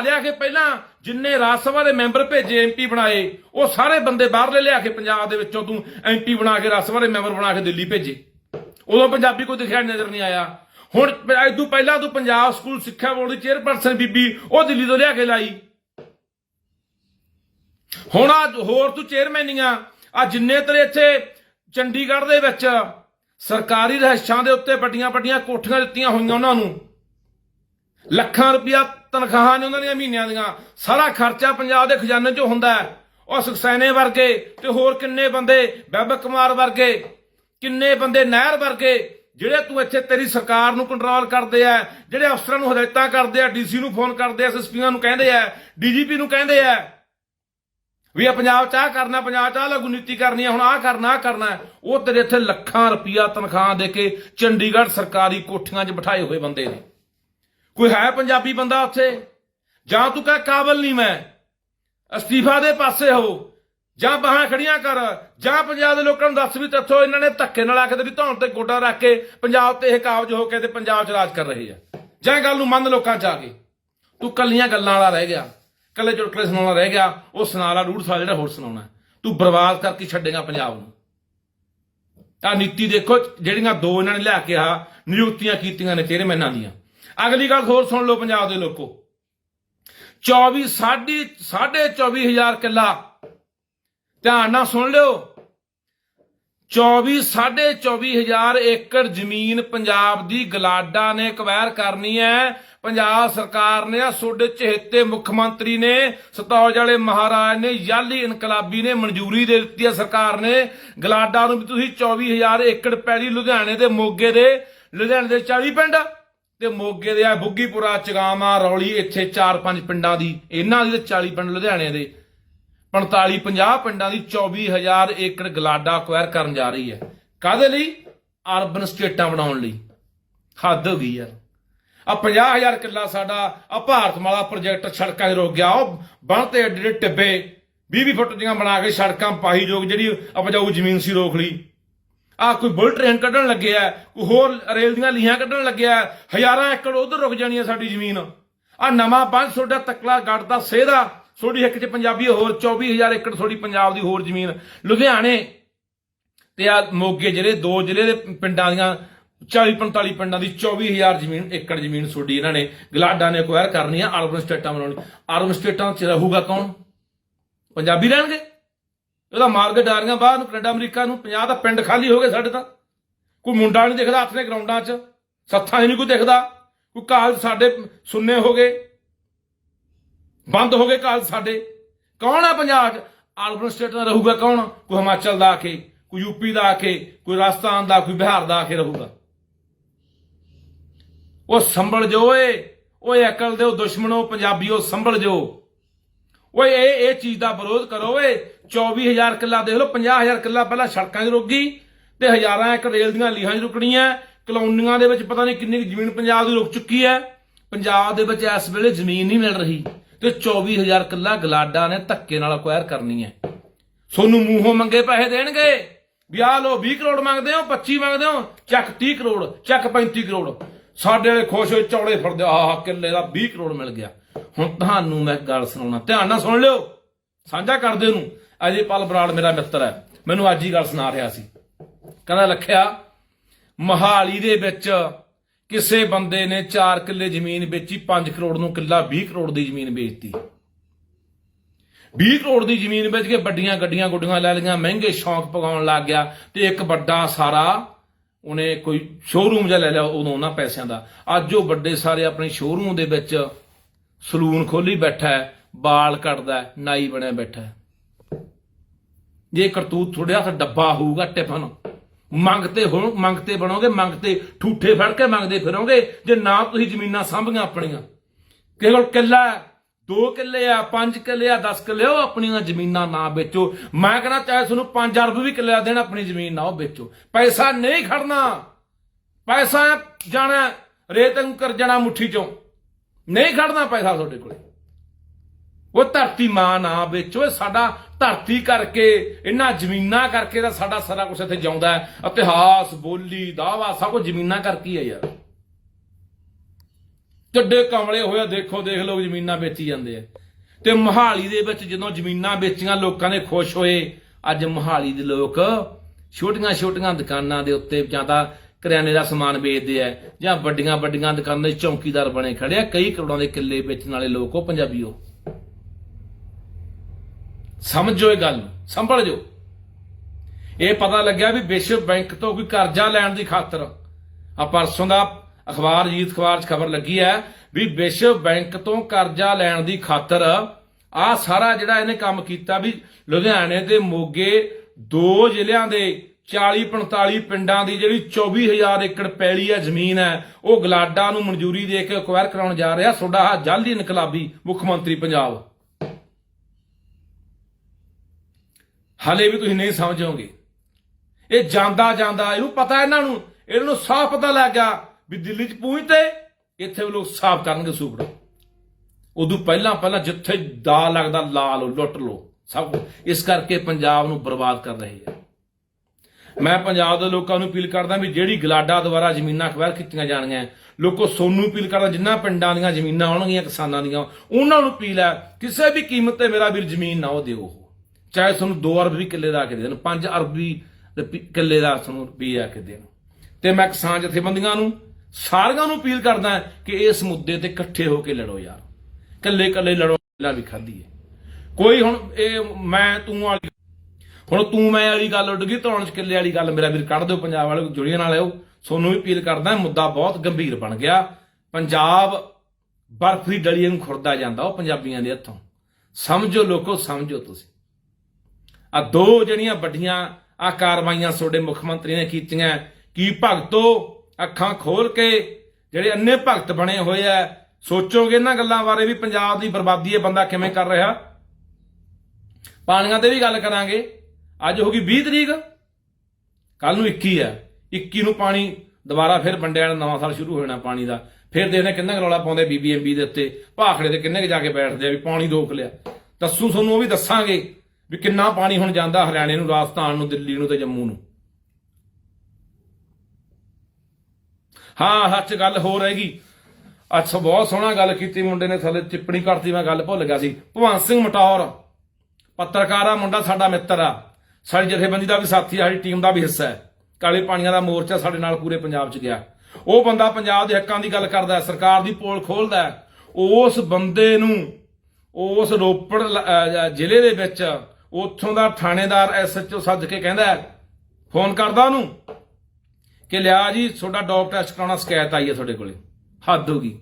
ਲਿਆ ਕੇ ਪਹਿਲਾਂ ਜਿੰਨੇ ਰਾਜ ਸਭਾ ਦੇ ਮੈਂਬਰ ਭੇਜੇ ਐਮਪੀ ਬਣਾਏ, ਉਹ ਸਾਰੇ ਬੰਦੇ ਬਾਹਰਲੇ ਲਿਆ ਕੇ ਪੰਜਾਬ ਦੇ ਵਿੱਚੋਂ ਤੂੰ ਐਮਪੀ ਬਣਾ ਕੇ, ਰਾਜ ਸਭਾ ਦੇ ਮੈਂਬਰ ਬਣਾ ਕੇ ਦਿੱਲੀ ਭੇਜੇ। ਉਦੋਂ ਪੰਜਾਬੀ ਕੋਈ ਦਿਖਿਆ ਨਜ਼ਰ ਨਹੀਂ ਆਇਆ। ਹੁਣ ਇਦੋਂ ਪਹਿਲਾਂ ਤੂੰ ਪੰਜਾਬ ਸਕੂਲ ਸਿੱਖਿਆ ਬੋਰਡ ਦੀ ਚੇਅਰਪਰਸਨ ਬੀਬੀ, ਉਹ ਦਿੱਲੀ ਤੋਂ ਲਿਆ ਕੇ ਲਾਈ। ਹੁਣ ਆ ਹੋਰ ਤੂੰ ਚੇਅਰਮੈਨੀਆਂ ਆ। ਜਿੰਨੇ ਤੇਰੇ ਇੱਥੇ ਚੰਡੀਗੜ੍ਹ ਦੇ ਵਿੱਚ ਸਰਕਾਰੀ ਰਹਿਸ਼ਾਂ ਦੇ ਉੱਤੇ ਵੱਡੀਆਂ ਵੱਡੀਆਂ ਕੋਠੀਆਂ ਦਿੱਤੀਆਂ ਹੋਈਆਂ ਉਹਨਾਂ ਨੂੰ, ਲੱਖਾਂ ਰੁਪਇਆ ਤਨਖਾਹਾਂ ਨੇ ਉਹਨਾਂ ਦੀਆਂ ਮਹੀਨਿਆਂ ਦੀਆਂ। ਸਾਰਾ ਖਰਚਾ ਪੰਜਾਬ ਦੇ ਖਜ਼ਾਨੇ 'ਚੋਂ ਹੁੰਦਾ ਹੈ। ਉਹ ਸੁਖਸੈਨੇ ਵਰਗੇ ਤੇ ਹੋਰ ਕਿੰਨੇ ਬੰਦੇ ਬੱਬ ਕੁਮਾਰ ਵਰਗੇ, ਕਿੰਨੇ ਬੰਦੇ ਨਹਿਰ ਵਰਗੇ, ਜਿਹੜੇ ਤੂੰ ਇੱਥੇ ਤੇਰੀ ਸਰਕਾਰ ਨੂੰ ਕੰਟਰੋਲ ਕਰਦੇ ਆ, ਜਿਹੜੇ ਅਫਸਰਾਂ ਨੂੰ ਹਦਾਇਤਾਂ ਕਰਦੇ ਆ, ਡੀਸੀ ਨੂੰ ਫੋਨ ਕਰਦੇ ਆ ਐਸਐਸਪੀਆਂ ਨੂੰ ਕਹਿੰਦੇ ਆ, ਡੀਜੀਪੀ ਨੂੰ ਕਹਿੰਦੇ ਆ, ਵੀ ਆ ਪੰਜਾਬ ਚ ਆਹ ਕਰਨਾ, ਪੰਜਾਬ ਚ ਆਹ ਲਗੂ ਨੀਤੀ ਕਰਨੀ ਆ, ਹੁਣ ਆਹ ਕਰਨਾ ਆਹ ਕਰਨਾ ਉਹ ਤੇਰੇ ਇੱਥੇ ਲੱਖਾਂ ਰੁਪਈਆ ਤਨਖਾਹ ਦੇ ਕੇ ਚੰਡੀਗੜ੍ਹ ਸਰਕਾਰੀ ਕੋਠੀਆਂ 'ਚ ਬਿਠਾਏ ਹੋਏ ਬੰਦੇ ਨੇ। ਕੋਈ ਹੈ ਪੰਜਾਬੀ ਬੰਦਾ ਉੱਥੇ? ਜਾਂ ਤੂੰ ਕਹ ਕਾਬਲ ਨਹੀਂ ਮੈਂ? ਅਸਤੀਫਾ ਦੇ ਪਾਸੇ ਹੋ। ਜਾਂ ਬਾਹਾਂ ਖੜੀਆਂ ਕਰ। ਜਾਂ ਪੰਜਾਬ ਦੇ ਲੋਕਾਂ ਨੂੰ ਦੱਸ ਵੀ ਤੱਥੋਂ ਇਹਨਾਂ ਨੇ ਧੱਕੇ ਨਾਲ ਆ ਕੇ ਤੇਰੀ ਧੌਣ ਤੇ ਗੋਡਾ ਰੱਖ ਕੇ ਪੰਜਾਬ ਤੇ ਇਹ ਕਾਬਜ ਹੋ ਕੇ ਤੇ ਪੰਜਾਬ 'ਚ ਰਾਜ ਕਰ ਰਹੇ ਆ। ਜਾਂ ਗੱਲ ਨੂੰ ਮੰਨ ਲੋਕਾਂ 'ਚ ਆ ਕੇ ਤੂੰ ਕੱਲੀਆਂ ਗੱਲਾਂ ਵਾਲਾ ਰਹਿ ਗਿਆ। ਕੱਲੇ ਚੁਟਕਲੇ ਸੁਣਾਉਣਾ ਰਹਿ ਗਿਆ। ਉਹ ਸੁਨਾਲਾ ਰੂੜ ਸਾਲ ਜਿਹੜਾ ਹੋਰ ਸੁਣਾਉਣਾ। ਤੂੰ ਬਰਬਾਦ ਕਰਕੇ ਛੱਡੇਗਾ ਪੰਜਾਬ ਨੂੰ। ਆ ਨੀਤੀ ਦੇਖੋ, ਜਿਹੜੀਆਂ ਦੋ ਇਹਨਾਂ ਨੇ ਲਿਆ ਕੇ ਆ ਨਿਯੁਕਤੀਆਂ ਕੀਤੀਆਂ ਨੇ ਚੇਅਰਮੈਨਾਂ ਦੀਆਂ। ਅਗਲੀ ਗੱਲ ਹੋਰ ਸੁਣ ਲਓ ਪੰਜਾਬ ਦੇ ਲੋਕੋ। 24 ਸਾਢੇ ਸਾਢੇ 24000 ਕਿੱਲਾ। ਧਿਆਨ ਨਾਲ ਸੁਣ ਲਿਓ। 24 ਸਾਢੇ 24000 ਏਕੜ ਜ਼ਮੀਨ ਪੰਜਾਬ ਦੀ ਗਲਾਡਾ ਨੇ ਕਵੈਰ ਕਰਨੀ ਹੈ। ਪੰਜਾਬ ਸਰਕਾਰ ਨੇ ਆ ਸੋਡੇ ਚਹੇਤੇ ਮੁੱਖ ਮੰਤਰੀ ਨੇ, ਸਤੌਜ ਵਾਲੇ ਮਹਾਰਾਜ ਨੇ, ਯਾਲੀ ਇਨਕਲਾਬੀ ਨੇ ਮਨਜ਼ੂਰੀ ਦੇ ਦਿੱਤੀ ਹੈ ਸਰਕਾਰ ਨੇ। ਗਲਾਡਾ ਨੂੰ ਵੀ ਤੁਸੀਂ 24000 ਏਕੜ ਪੈਲੀ ਲੁਧਿਆਣੇ ਦੇ ਮੋਗੇ ਦੇ, ਲੁਧਿਆਣੇ ਦੇ 40 ਪਿੰਡ। ਤੇ ਮੋਗੇ ਦੇ ਆ ਬੁੱਗੀਪੁਰਾ, ਚਗਾਮਾ, ਰੌਲੀ, ਇੱਥੇ 4-5 ਪਿੰਡਾਂ ਦੀ, ਇਹਨਾਂ ਦੀ ਤੇ 40 ਪਿੰਡ ਲੁਧਿਆਣੇ ਦੇ। 45 50 ਪਿੰਡਾਂ ਦੀ 24000 ਏਕੜ ਗਲਾਡਾ ਅਕਵਾਇਰ ਕਰਨ ਜਾ ਰਹੀ ਹੈ। ਕਾਦੇ ਲਈ? ਅਰਬਨ ਸਟੇਟਾਂ ਬਣਾਉਣ ਲਈ। ਹੱਦ ਹੋ ਗਈ ਯਾਰ। ਆ 50000 ਕਿੱਲਾ ਸਾਡਾ ਆ ਭਾਰਤਮਾਲਾ ਪ੍ਰੋਜੈਕਟ ਸੜਕਾਂ 'ਚ ਰੁਕ ਗਿਆ। ਉਹ ਬਣ ਤੇ ਏਡੇ ਏਡੇ ਟਿੱਬੇ 20 ਫੁੱਟ ਦੀਆਂ ਬਣਾ ਕੇ ਸੜਕਾਂ ਪਾਹੀ ਜੋਗ ਜਿਹੜੀ ਉਪਜਾਊ ਜ਼ਮੀਨ ਸੀ ਰੋਕ ਲਈ। ਆ ਕੋਈ ਬੁਲਟ ਟ੍ਰੇਨ ਕੱਢਣ ਲੱਗਿਆ ਕੋਈ ਹੋਰ ਰੇਲ ਦੀਆਂ ਲੀਹਾਂ ਕੱਢਣ ਲੱਗਿਆ ਹਜ਼ਾਰਾਂ ਏਕੜ ਉਧਰ ਰੁਕ ਜਾਣੀ ਹੈ ਸਾਡੀ ਜ਼ਮੀਨ। ਆ ਨਵਾਂ ਬੰਦ ਤੁਹਾਡਾ ਤਕਲਾ ਗੱਡ ਦਾ ਸੇਧਾ ਤੁਹਾਡੀ ਇੱਕ ਚ ਪੰਜਾਬੀ ਹੋਰ 24000 ਏਕੜ ਤੁਹਾਡੀ ਪੰਜਾਬ ਦੀ ਹੋਰ ਜ਼ਮੀਨ। ਲੁਧਿਆਣੇ ਤੇ ਆ ਮੋਗੇ ਜਿਹੜੇ ਦੋ ਜ਼ਿਲ੍ਹੇ ਦੇ ਪਿੰਡਾਂ ਦੀਆਂ 40 45 ਪਿੰਡਾਂ ਦੀ 24000 ਜ਼ਮੀਨ, ਏਕੜ ਜ਼ਮੀਨ ਛੋਡੀ ਇਹਨਾਂ ਨੇ ਗਲਾਡਾ ਨੇ ਅਕਵਾਇਰ ਕਰਨੀ ਆ ਅਰਬਨ ਸਟੇਟਾਂ ਬਣਾਉਣੀ। ਅਰਬਨ ਸਟੇਟਾਂ 'ਚ ਰਹੂਗਾ ਕੌਣ? ਪੰਜਾਬੀ ਰਹਿਣਗੇ? ਉਹਦਾ ਮਾਰਗ ਡਾਰੀਆਂ ਬਾਹਰ ਨੂੰ ਕੈਨੇਡਾ, ਅਮਰੀਕਾ ਨੂੰ 50 ਦਾ ਪਿੰਡ ਖਾਲੀ ਹੋ ਗਏ ਸਾਡੇ ਤਾਂ। ਕੋਈ ਮੁੰਡਾ ਨਹੀਂ ਦਿਖਦਾ ਆਪਣੇ ਗਰਾਊਂਡਾਂ 'ਚ। ਸੱਥਾਂ 'ਚ ਨਹੀਂ ਕੋਈ ਦਿਖਦਾ। ਕੋਈ ਕਾਲਜ ਸਾਡੇ ਸੁੰਨੇ ਹੋ ਗਏ। ਬੰਦ ਹੋ ਗਏ ਕਾਲਜ ਸਾਡੇ। ਕੌਣ ਆ ਪੰਜਾਬ 'ਚ? ਅਰਬਨ ਸਟੇਟ ਦਾ ਰਹੂਗਾ ਕੌਣ? ਕੋਈ ਹਿਮਾਚਲ ਦਾ ਆ ਕੇ, ਕੋਈ ਯੂਪੀ ਦਾ ਆ ਕੇ, ਕੋਈ ਰਾਜਸਥਾਨ ਦਾ, ਕੋਈ ਬਿਹਾਰ ਦਾ ਆ ਕੇ ਰਹੂਗਾ। ਉਹ ਸੰਭਲ ਜੋ ਓਏ ਓਏ ਅਕਲ ਦੇ ਉਹ ਦੁਸ਼ਮਣੋ, ਪੰਜਾਬੀਓ, ਸੰਭਲ ਜੋ। ਓਏ, ਇਹ ਇਹ ਚੀਜ਼ ਦਾ ਵਿਰੋਧ ਕਰੋ ਓਏ। 24000 ਕਿੱਲਾ ਦੇਖ ਲਓ 50000 ਕਿੱਲਾ ਪਹਿਲਾਂ ਸੜਕਾਂ 'ਚ ਰੁਕ ਗਈ ਤੇ ਹਜ਼ਾਰਾਂ ਏਕੜ ਰੇਲ ਦੀਆਂ ਲੀਹਾਂ 'ਚ ਰੁਕਣੀਆਂ। ਕਲੋਨੀਆਂ ਦੇ ਵਿੱਚ ਪਤਾ ਨਹੀਂ ਕਿੰਨੀ ਕੁ ਜ਼ਮੀਨ ਪੰਜਾਬ ਦੀ ਰੁਕ ਚੁੱਕੀ ਹੈ। ਪੰਜਾਬ ਦੇ ਵਿੱਚ ਇਸ ਵੇਲੇ ਜ਼ਮੀਨ ਨਹੀਂ ਮਿਲ ਰਹੀ ਤੇ 24000 ਕਿੱਲਾ ਗਲਾਡਾ ਨੇ ਧੱਕੇ ਨਾਲ ਅਕਵਾਇਰ ਕਰਨੀ ਹੈ। ਸੋਨੂੰ ਮੂੰਹੋਂ ਮੰਗੇ ਪੈਸੇ ਦੇਣਗੇ। ਵੀ ਆਹ ਲੋ 20 ਕਰੋੜ ਮੰਗਦੇ ਹੋ 25 ਮੰਗਦੇ ਹੋ, ਚੱਕ 30 ਕਰੋੜ, ਚੱਕ 35 ਕਰੋੜ। ਸਾਡੇ ਵਾਲੇ ਖੁਸ਼ ਹੋਏ ਚੌੜੇ ਫਿਰਦੇ ਆਹ ਕਿੱਲੇ ਦਾ 20 ਕਰੋੜ ਮਿਲ ਗਿਆ। ਹੁਣ ਤੁਹਾਨੂੰ ਮੈਂ ਗੱਲ ਸੁਣਾਉਣਾ। ਧਿਆਨ ਨਾਲ ਸੁਣ ਲਿਓ। ਸਾਂਝਾ ਕਰਦੇ ਉਹਨੂੰ ਅਜੇ ਅਜੇਪਾਲ ਬਰਾੜ ਮੇਰਾ ਮਿੱਤਰ ਹੈ। ਮੈਨੂੰ ਅੱਜ ਹੀ ਗੱਲ ਸੁਣਾ ਰਿਹਾ ਸੀ। ਕਹਿੰਦਾ ਲਖਿਆ, ਮਹਾਲੀ ਦੇ ਵਿੱਚ ਕਿਸੇ ਬੰਦੇ ਨੇ 4 ਕਿੱਲੇ ਜ਼ਮੀਨ ਵੇਚੀ 5 ਕਰੋੜ ਨੂੰ ਕਿੱਲਾ 20 ਕਰੋੜ ਦੀ ਜ਼ਮੀਨ ਵੇਚਤੀ। 20 ਕਰੋੜ ਦੀ ਜ਼ਮੀਨ ਵੇਚ ਕੇ ਵੱਡੀਆਂ ਗੱਡੀਆਂ ਗੁੱਡੀਆਂ ਲੈ ਲਈਆਂ, ਮਹਿੰਗੇ ਸ਼ੌਂਕ ਪਗਾਉਣ ਲੱਗ ਗਿਆ ਤੇ ਇੱਕ ਵੱਡਾ ਸਾਰਾ ਉਹਨੇ ਕੋਈ ਸ਼ੋਰੂਮ ਜਿਹਾ ਲੈ ਲਿਆ, ਉਦੋਂ ਉਹਨਾਂ ਪੈਸਿਆਂ ਦਾ। ਅੱਜ ਉਹ ਵੱਡੇ ਸਾਰੇ ਆਪਣੇ ਸ਼ੋਰੂਮ ਦੇ ਵਿੱਚ ਸਲੂਨ ਖੋਲੀ ਬੈਠਾ ਹੈ, ਬਾਲ ਕੱਟਦਾ ਨਾਈ ਬਣਿਆ ਬੈਠਾ ਹੈ। ਜੇ ਕਰਤੂਤ ਥੋੜਿਆ ਹੱਥ ਡੱਬਾ ਹੋਊਗਾ ਟਿਫਨ ਮੰਗਤੇ ਹੋ ਮੰਗਤੇ ਬਣੋਗੇ ਮੰਗਤੇ ਠੂਠੇ ਫੜ ਕੇ ਮੰਗਦੇ ਫਿਰੋਗੇ, ਜੇ ਨਾ ਤੁਸੀਂ ਜ਼ਮੀਨਾਂ ਸਾਂਭੀਆਂ ਆਪਣੀਆਂ। ਕਿਸੇ ਕੋਲ ਕਿੱਲਾ ਦੋ ਕਿੱਲੇ ਆ, ਪੰਜ ਕਿੱਲੇ ਆ 10 ਕਿੱਲੇ, ਉਹ ਆਪਣੀਆਂ ਜ਼ਮੀਨਾਂ ਨਾ ਵੇਚੋ। ਮੈਂ ਕਹਿੰਦਾ ਚਾਹੇ ਤੁਹਾਨੂੰ 5 ਅਰਬ ਵੀ ਕਿੱਲੇ ਦੇਣ, ਆਪਣੀ ਜ਼ਮੀਨ ਨਾ ਉਹ ਵੇਚੋ। ਪੈਸਾ ਨਹੀਂ ਖੜਨਾ। ਪੈਸਾ ਜਾਣਾ, ਰੇਤ ਨੂੰ ਕਰ ਜਾਣਾ ਮੁੱਠੀ ਚੋਂ। ਨਹੀਂ ਖੜਨਾ ਪੈਸਾ ਤੁਹਾਡੇ ਕੋਲੇ। ਉਹ ਧਰਤੀ ਮਾਂ ਨਾ ਵੇਚੋ ਇਹ ਸਾਡਾ ਧਰਤੀ ਕਰਕੇ ਇਹਨਾਂ ਜ਼ਮੀਨਾਂ ਕਰਕੇ ਤਾਂ ਸਾਡਾ ਸਾਰਾ ਕੁਝ ਇੱਥੇ ਜਿਉਂਦਾ ਹੈ। ਇਤਿਹਾਸ, ਬੋਲੀ ਦਾਵਾ ਸਭ ਕੁਝ ਜ਼ਮੀਨਾਂ ਕਰਕੇ ਹੈ ਯਾਰ। ਕਿੱਡੇ ਕਮਲੇ ਹੋਇਆ ਦੇਖੋ, ਦੇਖ ਲੋਕ ਜ਼ਮੀਨਾਂ ਵੇਚੀ ਜਾਂਦੇ ਆ। ਤੇ ਮੋਹਾਲੀ ਦੇ ਵਿੱਚ ਜਦੋਂ ਜ਼ਮੀਨਾਂ ਵੇਚੀਆਂ, ਲੋਕਾਂ ਨੇ ਖੁਸ਼ ਹੋਏ, ਅੱਜ ਮੋਹਾਲੀ ਦੇ ਲੋਕ ਛੋਟੀਆਂ ਛੋਟੀਆਂ ਦੁਕਾਨਾਂ ਦੇ ਉੱਤੇ ਜਾਂ ਤਾਂ ਕਰਿਆਨੇ ਦਾ ਸਮਾਨ ਵੇਚਦੇ ਆ, ਜਾਂ ਵੱਡੀਆਂ ਵੱਡੀਆਂ ਦੁਕਾਨਾਂ ਦੇ ਚੌਕੀਦਾਰ ਬਣੇ ਖੜੇ ਆ, ਕਈ ਕਰੋੜਾਂ ਦੇ ਕਿੱਲੇ ਵੇਚਣ ਵਾਲੇ ਲੋਕ ਉਹ ਪੰਜਾਬੀਓ। ਸਮਝੋ ਇਹ ਗੱਲ ਸੰਭਲ ਜੋ ਇਹ ਪਤਾ ਲੱਗਿਆ ਵੀ ਵਿਸ਼ਵ ਬੈਂਕ ਤੋਂ ਕੋਈ ਕਰਜ਼ਾ ਲੈਣ ਦੀ ਖਾਤਰ। ਆ ਪਰਸੋਂ ਦਾ ਅਖਬਾਰ, ਜੀਤ ਅਖਬਾਰ 'ਚ ਖਬਰ ਲੱਗੀ ਹੈ ਵੀ ਵਿਸ਼ਵ ਬੈਂਕ ਤੋਂ ਕਰਜ਼ਾ ਲੈਣ ਦੀ ਖਾਤਰ ਆ ਸਾਰਾ ਜਿਹੜਾ ਇਹਨੇ ਕੰਮ ਕੀਤਾ ਵੀ ਲੁਧਿਆਣੇ ਤੇ ਮੋਗੇ ਦੋ ਜ਼ਿਲ੍ਹਿਆਂ ਦੇ 40 45 ਪਿੰਡਾਂ ਦੀ ਜਿਹੜੀ 24000 ਏਕੜ ਪੈਲੀ ਹੈ, ਜ਼ਮੀਨ ਹੈ, ਉਹ ਗਲਾਡਾ ਨੂੰ ਮਨਜ਼ੂਰੀ ਦੇ ਕੇ ਅਕਵਾਇਰ ਕਰਾਉਣ ਜਾ ਰਿਹਾ। ਤੁਹਾਡਾ ਆਹ ਜਲਦੀ ਇਨਕਲਾਬੀ ਮੁੱਖ ਮੰਤਰੀ ਪੰਜਾਬ। ਹਲੇ ਵੀ ਤੁਸੀਂ ਨਹੀਂ ਸਮਝੋਗੇ ਇਹ ਜਾਂਦਾ ਜਾਂਦਾ, ਇਹਨੂੰ ਪਤਾ ਇਹਨਾਂ ਨੂੰ। ਇਹਨਾਂ ਨੂੰ ਸਾਫ਼ ਪਤਾ ਲੱਗ ਗਿਆ ਵੀ ਦਿੱਲੀ 'ਚ ਪਹੁੰਚਦੇ ਇੱਥੇ ਉਹ ਲੋਕ ਸਾਫ਼ ਕਰਨਗੇ ਸੂਬੜਾ ਉਦੋਂ ਪਹਿਲਾਂ ਪਹਿਲਾਂ ਜਿੱਥੇ ਦਾ ਲੱਗਦਾ ਲਾ ਲਓ ਲੁੱਟ ਲਓ। ਸਭ ਕੁਛ। ਇਸ ਕਰਕੇ ਪੰਜਾਬ ਨੂੰ ਬਰਬਾਦ ਕਰ ਰਹੇ ਹੈ ਮੈਂ ਪੰਜਾਬ ਦੇ ਲੋਕਾਂ ਨੂੰ ਅਪੀਲ ਕਰਦਾ ਵੀ ਜਿਹੜੀ ਗਲਾਡਾ ਦੁਆਰਾ ਜ਼ਮੀਨਾਂ ਅਕਵਾਇਰ ਕੀਤੀਆਂ ਜਾਣਗੀਆਂ, ਲੋਕੋ ਸੋਨੂੰ ਅਪੀਲ ਕਰਦਾ ਜਿੰਨਾ ਪਿੰਡਾਂ ਦੀਆਂ ਜ਼ਮੀਨਾਂ ਆਉਣਗੀਆਂ ਕਿਸਾਨਾਂ ਦੀਆਂ, ਉਹਨਾਂ ਨੂੰ ਅਪੀਲ ਹੈ, ਕਿਸੇ ਵੀ ਕੀਮਤ ਤੇ ਮੇਰਾ ਵੀਰ ਜ਼ਮੀਨ ਨਾ ਉਹ ਦਿਓ। ਚਾਹੇ ਤੁਹਾਨੂੰ 2 ਅਰਬ ਵੀ ਕਿੱਲੇ ਦਾ ਆ ਕੇ ਦੇਣ 5 ਅਰਬ ਵੀ ਕਿੱਲੇ ਦਾ ਤੁਹਾਨੂੰ ਵੀ ਆ ਕੇ ਦੇਣ। ਤੇ ਮੈਂ ਕਿਸਾਨ ਜਥੇਬੰਦੀਆਂ ਨੂੰ, ਸਾਰਿਆਂ ਨੂੰ ਅਪੀਲ ਕਰਦਾ ਕਿ ਇਸ ਮੁੱਦੇ ਤੇ ਇਕੱਠੇ ਹੋ ਕੇ ਲੜੋ ਯਾਰ। ਕੱਲੇ ਕੱਲੇ ਲੜੋ, ਪਹਿਲਾਂ ਵੀ ਖਾਧੀ ਹੈ। ਕੋਈ ਹੁਣ, ਇਹ ਮੈਂ ਤੂੰ ਵਾਲੀ ਹੁਣ ਤੂੰ ਮੈਂ ਵਾਲੀ ਗੱਲ ਉੱਡ ਗਈ, ਧੌਣ ਚ ਕਿੱਲੇ ਵਾਲੀ ਗੱਲ ਮੇਰਾ ਵੀਰ ਕੱਢ ਦਿਓ, ਪੰਜਾਬ ਵਾਲੇ ਜੁੜੀਆਂ ਨਾਲ ਆਓ ਸੋਨੂੰ ਵੀ ਅਪੀਲ ਕਰਦਾ, ਮੁੱਦਾ ਬਹੁਤ ਗੰਭੀਰ ਬਣ ਗਿਆ। ਪੰਜਾਬ ਬਰਫ ਦੀ ਡਲੀ ਨੂੰ ਖੁਰਦਾ ਜਾਂਦਾ ਉਹ ਪੰਜਾਬੀਆਂ ਦੇ ਹੱਥੋਂ। ਸਮਝੋ ਲੋਕੋ, ਸਮਝੋ ਤੁਸੀਂ। ਆ ਦੋ ਜਿਹੜੀਆਂ ਵੱਡੀਆਂ ਆ ਕਾਰਵਾਈਆਂ ਤੁਹਾਡੇ ਮੁੱਖ ਮੰਤਰੀ ਨੇ ਕੀਤੀਆਂ, ਕੀ ਭਗਤੋ ਅੱਖਾਂ ਖੋਲ ਕੇ ਜਿਹੜੇ ਅੰਨੇ ਭਗਤ ਬਣੇ ਹੋਏ ਆ, ਸੋਚੋਗੇ ਇਹਨਾਂ ਗੱਲਾਂ ਬਾਰੇ ਵੀ ਪੰਜਾਬ ਦੀ ਬਰਬਾਦੀ ਇਹ ਬੰਦਾ ਕਿਵੇਂ ਕਰ ਰਿਹਾ? ਪਾਣੀਆਂ ਤੇ ਵੀ ਗੱਲ ਕਰਾਂਗੇ। ਅੱਜ ਹੋ ਗਈ 20 ਤਰੀਕ। ਕੱਲ ਨੂੰ 21 ਹੈ 21 ਨੂੰ ਪਾਣੀ ਦੁਬਾਰਾ ਫਿਰ ਵੰਡਿਆ ਨਵਾਂ ਸਾਲ ਸ਼ੁਰੂ ਹੋ ਜਾਣਾ ਪਾਣੀ ਦਾ। ਫਿਰ ਦੇਖਦੇ ਕਿੰਨਾ ਕੁ ਰੌਲਾ ਪਾਉਂਦੇ ਬੀਬੀਐਮਬੀ ਦੇ ਉੱਤੇ। ਭਾਖੜੇ ਤੇ ਕਿੰਨੇ ਕੁ ਜਾ ਕੇ ਬੈਠਦੇ ਆ ਵੀ ਪਾਣੀ ਰੋਕ ਲਿਆ। ਦੱਸੂ ਤੁਹਾਨੂੰ ਉਹ ਵੀ ਦੱਸਾਂਗੇ ਵੀ ਕਿੰਨਾ ਪਾਣੀ ਹੁਣ ਜਾਂਦਾ ਹਰਿਆਣੇ ਨੂੰ, ਰਾਜਸਥਾਨ ਨੂੰ, ਦਿੱਲੀ ਨੂੰ ਤੇ ਜੰਮੂ ਨੂੰ। ਹਾਂ, ਸੱਚ ਗੱਲ ਹੋ ਰਹੇਗੀ ਅੱਛਾ ਬਹੁਤ ਸੋਹਣਾ ਗੱਲ ਕੀਤੀ ਮੁੰਡੇ ਨੇ, ਥੱਲੇ ਟਿੱਪਣੀ ਕਰਤੀ, ਮੈਂ ਗੱਲ ਭੁੱਲ ਗਿਆ ਸੀ। ਭਗਵੰਤ ਸਿੰਘ ਮਟੌਰ, ਪੱਤਰਕਾਰ ਆ ਮੁੰਡਾ ਸਾਡਾ ਮਿੱਤਰ ਆ। ਸਾਡੀ ਜਥੇਬੰਦੀ ਦਾ ਵੀ ਸਾਥੀ ਸਾਡੀ ਟੀਮ ਦਾ ਵੀ ਹਿੱਸਾ ਹੈ। ਕਾਲੇ ਪਾਣੀਆਂ ਦਾ ਮੋਰਚਾ ਸਾਡੇ ਨਾਲ ਪੂਰੇ ਪੰਜਾਬ 'ਚ ਗਿਆ। ਉਹ ਬੰਦਾ ਪੰਜਾਬ ਦੇ ਹੱਕਾਂ ਦੀ ਗੱਲ ਕਰਦਾ ਹੈ, ਸਰਕਾਰ ਦੀ ਪੋਲ ਖੋਲਦਾ ਹੈ। ਉਸ ਬੰਦੇ ਨੂੰ, ਉਸ ਰੋਪੜ ਜ਼ਿਲ੍ਹੇ ਦੇ ਵਿੱਚ ਉੱਥੋਂ ਦਾ ਥਾਣੇਦਾਰ ਐਸਐਚਓ ਸੱਦ ਕੇ ਕਹਿੰਦਾ ਫੋਨ ਕਰਦਾ ਉਹਨੂੰ ਕਿ ਲਿਆ ਜੀ, ਤੁਹਾਡਾ ਡੋਪ ਟੈਸਟ ਕਰਾਉਣਾ, ਸ਼ਿਕਾਇਤ ਆਈ ਹੈ ਤੁਹਾਡੇ ਕੋਲੇ। ਹੱਦ ਹੋ ਗਈ।